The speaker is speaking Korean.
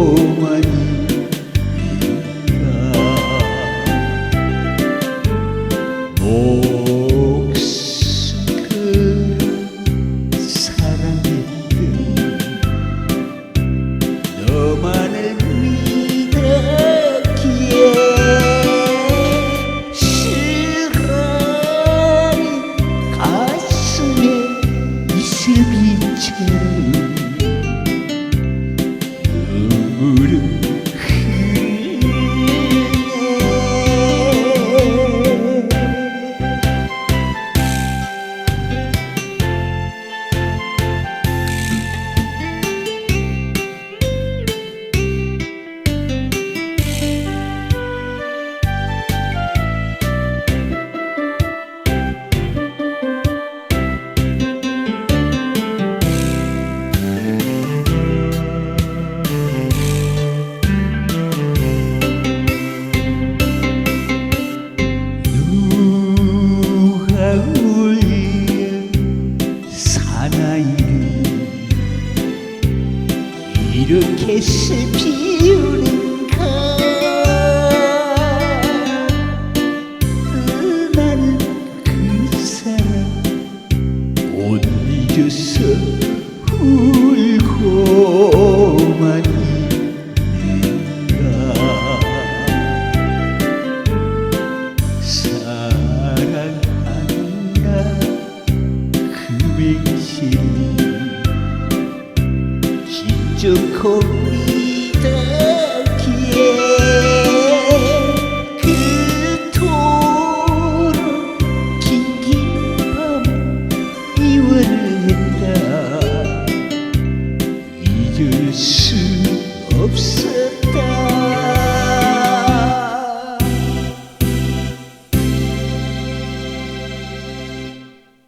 동안이라 이렇게 슬피우는가 나는 그 사람 못 잊어서 울 좀 고민되기에 그토록 긴긴 밤 이월을 했다. 잊을 수 없어.